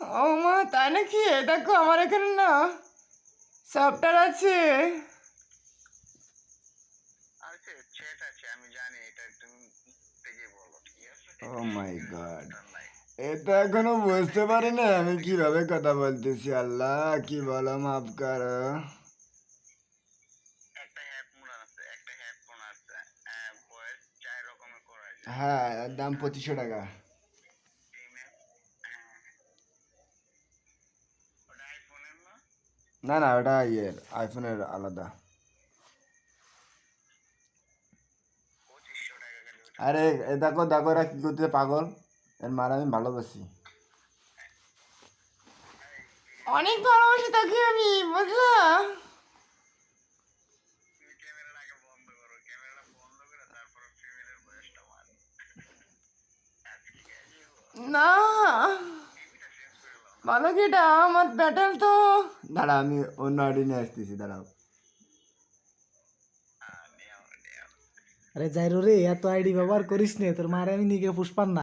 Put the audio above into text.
ও মা তাই নাকি? দেখো আমার এখানে না সফটওয়্যার আছে। চ্যাট আছে আমি জানি এটা তুমি থেকে বলো ঠিক আছে? ও মাই গড এটা এখনও বুঝতে পারি না আমি কীভাবে কথা বলতেছি আল্লাহ কি বলো মাফ করো যায়। হ্যাঁ দাম পঁচিশশো টাকা প্রিমিয়াম ওটা আইফোনের না না না, ওটা ইয়ের আইফোনের আলাদা। আরে, এ দেখো দেখো এরা কি করতে পাগল। এর মার আমি ভালোবাসি। অনেক ভালোবাসি তাকে আমি, বুঝলা? না। কি আমার ব্যাটেল তো দাঁড়া, আমি অন্য আইডি নিয়ে আসতেছি, দাঁড়াও। আরে যাই রে, এত আইডি ব্যবহার করিস নে, তোর মারে আমি নিকে পুষ্পান না।